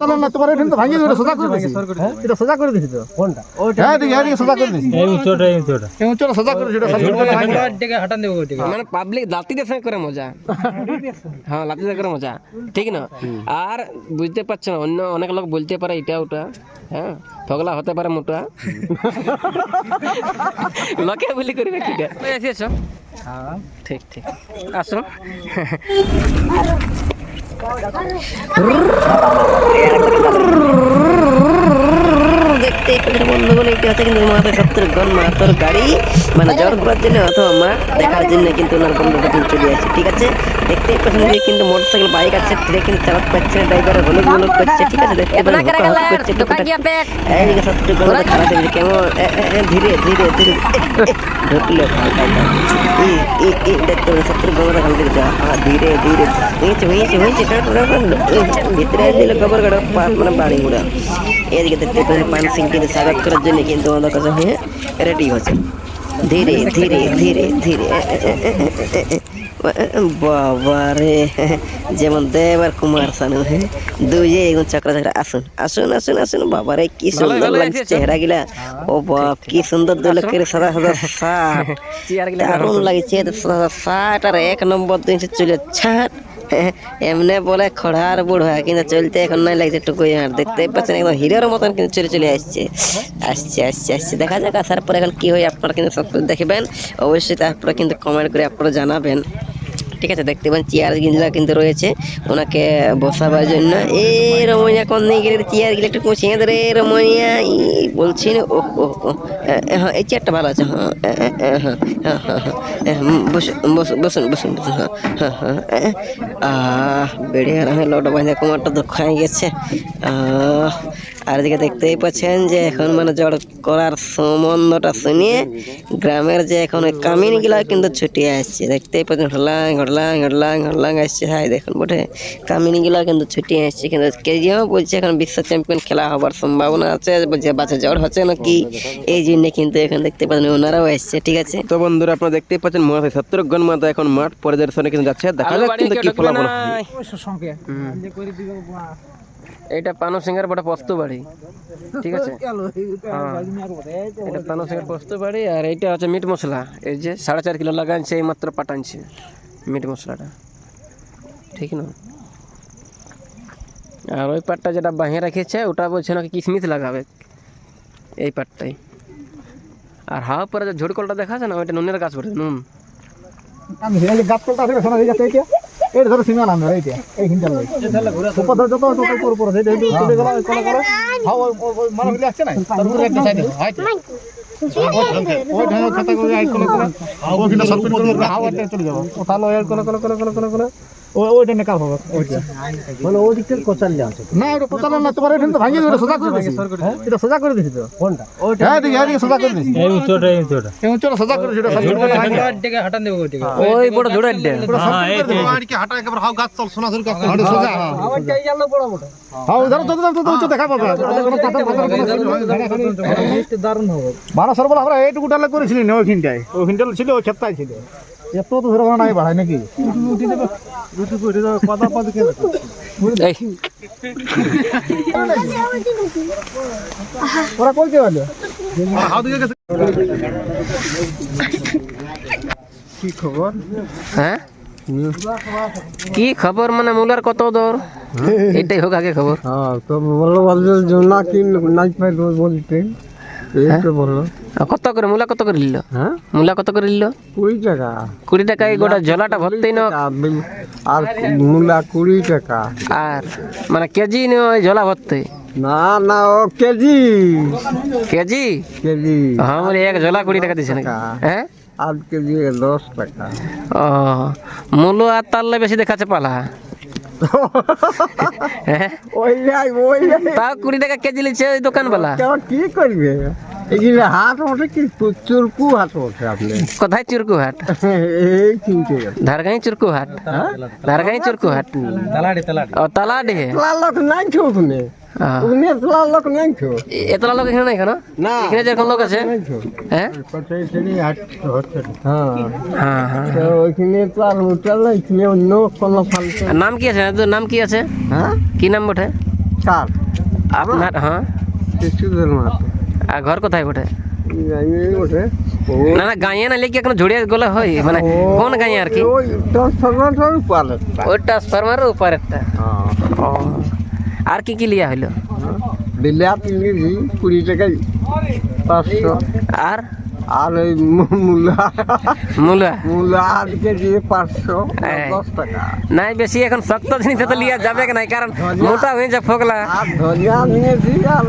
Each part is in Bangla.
চলো না তোমার এখানে ভাঙিয়ে দিবে সোজা করে দিছি। এটা সোজা করে দিছি তো। কোনটা? হ্যাঁ দিকে হ্যাঁ দিকে সোজা করে দিছি। এই উঁচুটা এই উঁচুটা কেমন চলো সোজা করে দিছি এটা করে ভাঙিয়ে মানে পাবলিক লাতি দিয়ে করে মজা। হ্যাঁ লাতি দিয়ে করে মজা। ঠিক না? আর বুঝতে পারছ না অন্য অনেক লোক বলতে পারে এটা ওটা। হ্যাঁ পগলা হতে পারে মোটা। লোকে বলি করবে কি এসেছ ঠিক ঠিক। আসো। Brrrr. দেখতে পেলেন বন্ধুগণ এটি হচ্ছে কিন্তু মাথায় শত্রুঘ্ন মাহাতোর গাড়ি। মানে জ্বর ঘোরার জন্য অথবা মা দেখার জন্য কিন্তু ওনার বন্ধুটা কিন্তু চলে আসছে ঠিক আছে? দেখতেই পাচ্ছেন যে কিন্তু মোটরসাইকেল বাইক আছে ট্রেক কিন্তু চালাতে পারছে না ড্রাইভার হলুদ হলুদ করছে ঠিক আছে? দেখতে পাচ্ছেন করছে টুকটাক। খারাপ কেমন? ধীরে ধীরে ধীরে ঢুকলো দেখতে পাচ্ছেন হ্যাঁ, ধীরে ধীরে। হয়েছে হয়েছে হয়েছে ভিতরে দিল গোবর গাড়ো মানে বাড়ি গুড়া এদিকে দেখতে পাচ্ছেন পান সিং কিন্তু স্বাগত করার জন্য কিন্তু আমাদের কাছে হয়ে রেডি হচ্ছে। ধীরে ধীরে ধীরে ধীরে বাবা রে। যেমন দেব আর কুমার সানু হ্যাঁ দুইয়ে এগুন চক্র চক্র আসুন আসুন আসুন আসুন বাবা রে কি সুন্দর লাগছে চেহারা গিলা। ও বাপ কি সুন্দর দুই লোকের সাদা সাদা শার্ট। দারুণ লাগছে সাদা শার্ট আর এক নম্বর দিন চলে ছাট। এমনি বলে খড়ার বুড়া কিন্তু চলতে এখন নাই লাগছে টুকুই আর দেখতে পাচ্ছেন একদম হিরোর মতন কিন্তু চলে চলে আসছে। আসছে আসছে আসছে। দেখা যাক, আসার পরে এখন কি হয় আপনারা কিন্তু সব দেখবেন। অবশ্যই তারপরে কিন্তু কমেন্ট করে আপনারা জানাবেন। ঠিক আছে, দেখতে পাবেন চেয়ার গিলা কিন্তু রয়েছে ওনাকে বসাবার জন্য। এ রমণিয়া কোন গেলে চেয়ার গিলা একটু কুচিয়ে রে রমণিয়া। ই, বলছি ও ও হ্যাঁ এই চেয়ারটা ভালো আছে হ্যাঁ হ্যাঁ হ্যাঁ হ্যাঁ হ্যাঁ। বসুন বসুন বসুন বসুন হ্যাঁ হ্যাঁ হ্যাঁ আহ বেড়ে আর লোটা বাঁধে কোমরটা দুঃখ হয়ে গেছে। আহ আর এদিকে দেখতেই পাচ্ছেন যে এখন মানে জড় করার সম্বন্ধটা শুনিয়ে গ্রামের যে এখন ওই কামিনগুলা কিন্তু ছুটি আসছে। দেখতেই পাচ্ছেন হলাং হলাং হলাং ঘটলাং আসছে। হাই দেখুন বটে। কামিনগুলা কিন্তু ছুটি আসছে। কিন্তু কেজিও বলছে এখন বিশ্ব চ্যাম্পিয়ন খেলা হবার সম্ভাবনা আছে বলছে বাচ্চা জ্বর হচ্ছে নাকি? এই জন্য কিন্তু এখন দেখতে পাচ্ছেন ওনারাও আসছে ঠিক আছে? তো বন্ধুরা আপনারা দেখতেই পাচ্ছেন মহাশয় শত্রুঘ্ন মাতা এখন মাঠ পরিদর্শনে কিন্তু যাচ্ছে। দেখা যাক কিন্তু কি ফলাফল হয়। এটা পানু সিংহের বড় পস্তু বাড়ি। ঠিক আছে? হ্যাঁ। এটা পানু সিংহের পস্তু বাড়ি আর এইটা হচ্ছে মিট মশলা। এই যে সাড়ে চার কিলো লাগানছে এই মাত্র পাঠানছে মিট মশলাটা। ঠিক না? আর ওই পাটটা যেটা বাহিয়ে রেখেছে ওটা বলছে নাকি কিসমিস লাগাবে। এই পাটটাই। আর হাওয়া পরে যে ঝুড়কলটা দেখা আছে না ওইটা নুনের গাছ পড়ে নুন। আমি গাছ কলটা আছে এই ধরো সীমা নাম এইটা এই হিনটা লই উপর ধর যত যত উপর উপর সেইটা এইটা চলে গেল কোলা করে হাও মানে হইলে আসছে না তার একটা সাইডে হাই ওই ঢাকা খাতা করে আই কোলা করে ও কিনা সব করে হাওয়া চলে যাব তাহলে এর কোলা কোলা কোলা কোলা কোলা ওইটা হবে। মানে ওই দিকটা কোচালে আছে না ওটা পচালে না তোমার এখানে তো ভাঙিয়ে দিবে সোজা করে দিছি। এটা সোজা করে দিছি তো। কোনটা? হ্যাঁ হ্যাঁ সোজা করে দিছি। এই উঁচুটা এই উঁচুটা কেমন চলো সোজা করে দিছি এটা সাইড করে ভাঙিয়ে ওই বড় ধরে দে হ্যাঁ এই তো সোজা হ্যাঁ। আমার চাই গেল বড় বড় হ্যাঁ ধরো তো তো তো দেখা পাবে। কোনো পাতা পাতা দারুণ হবে বারো সর আমরা এইটুকু ডালে করেছিলি না ওইখানটায় ওইখানটা ছিল ওই ক্ষেত্রায় ছিল। এত তো ধরে নাই বাড়ায় নাকি? পাতি এই। ওরা কই কে বলে কি খবর? হ্যাঁ? কি খবর মানে মুলার কত দর? এটাই হোক আগে খবর। হ্যাঁ তো বলল বলল জোনা কি নাই পাই বলতে। কত করে? মূলা কত করে নিল হ্যাঁ? মূলা কত করে নিল কুড়ি টাকা। কুড়ি টাকায় গোটা ঝোলাটা ভরতেই না আর মূলা কুড়ি টাকা। আর মানে কেজি নিয়ে ঝোলা ভরতে? না না ও কেজি। কেজি? কেজি। হ্যাঁ বলে এক ঝোলা কুড়ি টাকা দিছে নাকি? হ্যাঁ? আট কেজি দশ টাকা। ও মূলো আর তারলে বেশি দেখাচ্ছে পালা। তাও কুড়ি টাকা কেজি লিছে ওই দোকানওয়ালা। কি করবে? হাট ওঠে কি চুরকু হাট ওঠে আপনি কোথায় চুরকু হাট? এই কিনতে ধারগাঁই চুরকু হাট? ধারগাঁই চুরকু হাট? ও তালাডি। তোলা লোক নাই লোক নাই এতলা লোক এখানে নাই কেন? না। এখানে যেরকম লোক আছে। হ্যাঁ? হ্যাঁ। হ্যাঁ হ্যাঁ। তো ওইখানে তো আর উঠাল এখানে অন্য কোনো ফালতু নাম কি আছে? তোর নাম কি আছে? হ্যাঁ? কি নাম বটে? চার। আপনার হ্যাঁ। আর ঘর কোথায় বটে? না না গাঁয়ে না লেগে এখন ঝুড়িয়ে গলা হয়? মানে কোন গাঁয়ে আর কি? ওই ট্রান্সফরমার পালে ওই ট্রান্সফরমারের উপর একটা। ও। আর কি কি লিয়া হইল? বিলাত ইংরেজি কুড়ি টাকায় পাঁচশো। আর? আর ওই মূলা। মূলা? মূলা আট কেজি পাঁচশো। দশ টাকা। নাই বেশি এখন শক্ত জিনিস তো লিয়া যাবে কি নাই? কারণ মোটা হয়ে যা ফোকলা। আর ধনিয়া নিয়েছি আর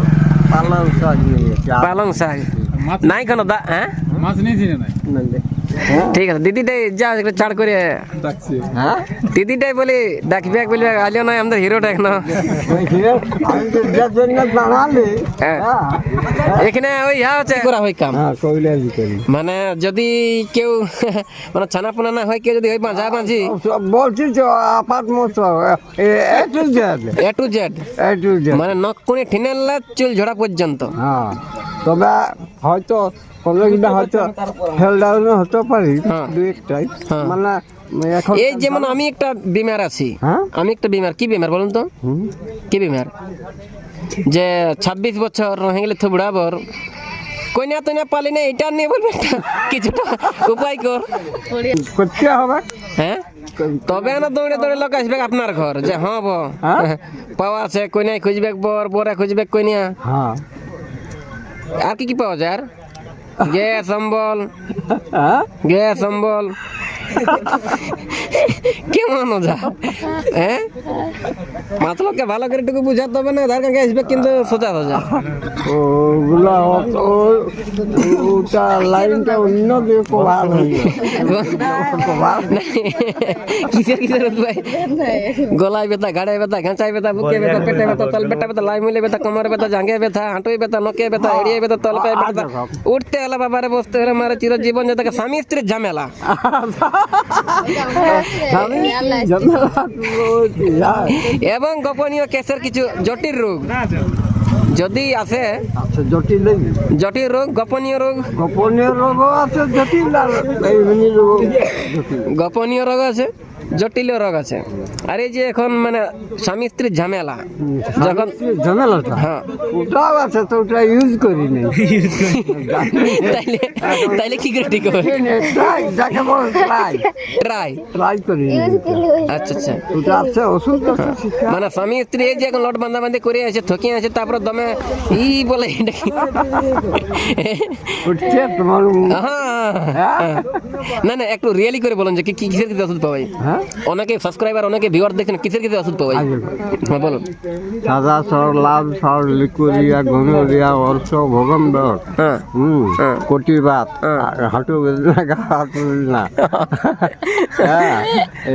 পালং শাক নিয়েছি। পালং শাক। নাই কোনো দা হ্যাঁ? মাছ নিয়েছি না। ঠিক আছে দিদিটাই যা একটু ছাড় করে। ডাকছি হ্যাঁ? দিদিটাই বলি ডাকবে বলবে আলিও নয় আমাদের হিরোটা এখন। হ্যাঁ। হ্যাঁ। এখানে ওই হ্যাঁ হচ্ছে করা হয় কাম? হ্যাঁ মানে যদি কেউ মানে ছানা পোনা না হয় কেউ যদি ওই বাঁধা বাঁধি বলছি তো আপাত মতো A to Z. A to Z. A to Z. মানে নখ কোণে ঠেনেলা চুল ঝরা পর্যন্ত। হ্যাঁ। তবে হয়তো কোনো কিনা হয়তো ফেল ডাউনও হতে পারি হ্যাঁ। একটাই হ্যাঁ। মানে এখন এই যেমন আমি একটা বিমার আছি হ্যাঁ? আমি একটা বিমার কি বিমার বলুন তো। কি বিমার? যে ছাব্বিশ বছর হয়ে গেলে থুবড়া বর। কইনা তৈনা পালি না এটা নিয়ে বলবে কিছুটা উপায় কর। করতে হবে। হ্যাঁ? তবে না দৌড়ে দৌড়ে লোক আসবে আপনার ঘর যে হ্যাঁ ব হ্যাঁ? পাওয়া আছে কইনাই খুঁজবে বর বরে খুঁজবে কইনিয়া। হ্যাঁ। আর কি কি পাওয়া যায় আর গ্যাস সম্বল হ্যাঁ গ্যাস সম্বল কেমন মজা? হ্যাঁ? মাতলকে ভালো করে একটু বুঝাতে হবে না ধার কাছে আসবে কিন্তু সোজা সোজা। ওগুলা ওটা লাইনটা অন্য দিয়ে কভার কিসের কিসের ভাই গলায় ব্যথা গাড়ায় ব্যথা ঘাঁচায় ব্যথা বুকে ব্যথা পেটে ব্যথা তল পেটা ব্যথা লাই মুলে ব্যথা কোমরে ব্যথা জাঙ্গে ব্যথা হাঁটুই ব্যথা নকে ব্যথা এড়িয়ে ব্যথা তল পায়ে ব্যথা। উঠতে হলে বাবারে বসতে হলে মারে চিরজীবন যে থাকে স্বামী স্ত্রীর ঝামেলা। এবং গোপনীয় কেসের কিছু জটিল রোগ। যদি আছে আচ্ছা জটিল জটিল রোগ গোপনীয় রোগ? গোপনীয় রোগ আছে জটিল গোপনীয় রোগ আছে? জটিল রোগ আছে। আর এই যে এখন মানে স্বামী স্ত্রীর ঝামেলা যখন ঝামেলাটা? হ্যাঁ। ওটাও আছে তো ওটা ইউজ করি নেই। তাইলে তাইলে কি করে ঠিক হবে? ট্রাই যাকে বল ট্রাই ট্রাই ট্রাই করি আচ্ছা আচ্ছা। ওটা আছে ওষুধ মানে স্বামী স্ত্রী এই যে এখন লট বান্ধা বান্ধি করে আছে থকি আছে তারপরে দমে ই বলে এটা কি? উঠছে তোমার হ্যাঁ, হ্যাঁ। না না একটু রিয়েলি করে বলুন যে কি কি- কিসের কিসের ওষুধ পাওয়াই হ্যাঁ? অনেকে সাবস্ক্রাইবার অনেকে ভিউয়ার দেখেন কিসের কিসের ওষুধ পাওয়াই আগে। হ্যাঁ বলুন সাদা সর লাল সর লিকুরিয়া গনোরিয়া অর্থ ভগন্দর হ্যাঁ। হ্যাঁ। কটিবাত হ্যাঁ। হাঁটু বেদনা গা বেদনা হ্যাঁ।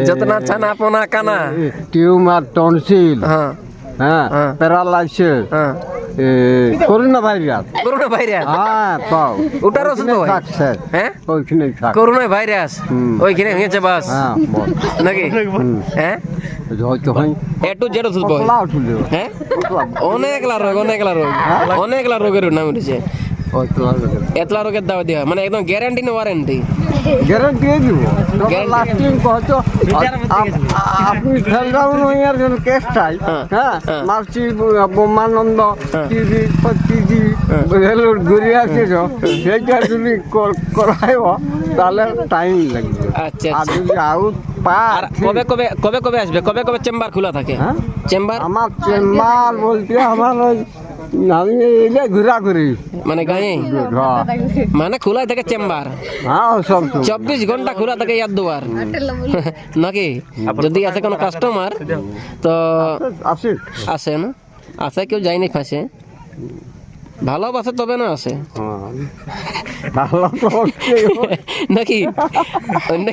যত না ছানা পোনা কানা। Tumour tonsil. হ্যাঁ। হ্যাঁ হ্যাঁ। প্যারালাইসিস। হ্যাঁ। Corona virus. Corona virus? হ্যাঁ পাও। ওটার ওষুধ পাওয়া যায়? হ্যাঁ? ওইখানে থাক। Corona virus? ওইখানে হয়েছে বাস? হ্যাঁ নাকি? হ্যাঁ? হয়তো হয়। এ টু জেড ওষুধ হ্যাঁ? অনেকলা রোগ অনেকলা রোগ। অনেকলা রোগের নাম উঠেছে। এতলা রোগের দাওয়া দেওয়া মানে একদম গ্যারান্টি না ওয়ারেন্টি গ্যারান্টি দিব। লাস্টিং কত? আপনি ফেল ডাউন হইয়ার জন্য কেস চাই হ্যাঁ, হ্যাঁ? হ্যাঁ। মার্চি বোমানন্দ হ্যাঁ। টিভি টিভি রেলর ঘুরে আসিস সেইটা যদি কর- করাইব তাহলে টাইম লাগবে। আচ্ছা আর আচ্ছা। যদি আউট আর কবে কবে কবে কবে আসবে? কবে কবে চেম্বার খোলা থাকে? চেম্বার? আমার চেম্বার বলতে আমার ওই আমি এলে মানে গায়ে? মানে খোলাই থাকে চেম্বার। চব্বিশ ঘণ্টা খোলা থাকে ইয়ার দুয়ার। নাকি? যদি আছে কোনো কাস্টমার তো আসি আসে না? আসে কেউ যায়নি ফাঁসে? ভালোবাসে তবে না হচ্ছে। নাকি? অন্য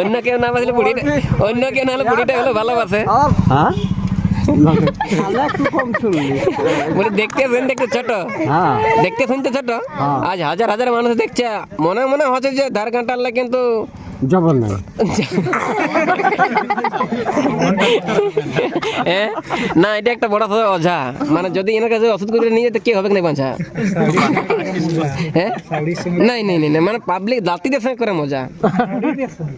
অন্য কেউ না বাসলে বুড়িটা অন্য কেউ না হলে বুড়িটা হলে ভালোবাসে হ্যাঁ? বলে দেখতে ছোট হ্যাঁ দেখতে শুনতে ছোট হ্যাঁ। আজ হাজার হাজার মানুষ দেখছে মনে মনে হচ্ছে যে ধার কাঁটালে কিন্তু জবর নাই? না এটা একটা বড় অঝা মানে যদি এনার কাছে ওষুধ করে নিয়ে যেতে কে হবে না বাঁচা হ্যাঁ নাই নাই নাই মানে পাবলিক লাতিদের সঙ্গে করে মজা।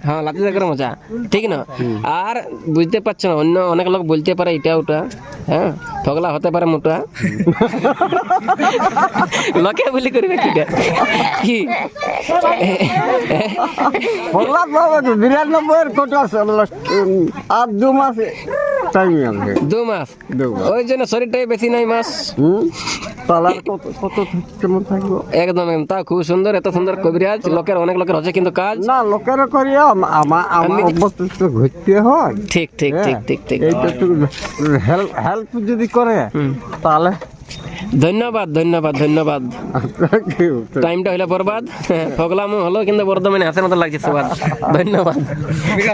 হ্যাঁ লাতিদের করে মজা। ঠিক না? আর বুঝতে পারছ না অন্য অনেক লোক বলতে পারে এটা ওটা হ্যাঁ? ফগলা হতে পারে মোটা। লোকে বলি করবে কিটা কি? পগলা বাবা বিরানব্বই কোটা আর দু মাস টাইম আছে। দু মাস? দু মাস। ওই জন্য শরীরটাই বেশি নাই মাস। হুম? কত কত কেমন থাকব? একদম একদম। তা খুব সুন্দর এত সুন্দর কবিরাজ। লোকের অনেক লোকের হচ্ছে কিন্তু কাজ। না লোকের করি আমার আমার অবস্থা ঘুরতে হয়। ঠিক ঠিক ঠিক ঠিক ঠিক। হেল্প হেল্প যদি করে তাহলে ধন্যবাদ ধন্যবাদ ধন্যবাদ। টাইমটা হইলে বরবাদ। ফগলামো হলো কিন্তু বর্ধমানে হাসের মতো লাগছে সবার ধন্যবাদ।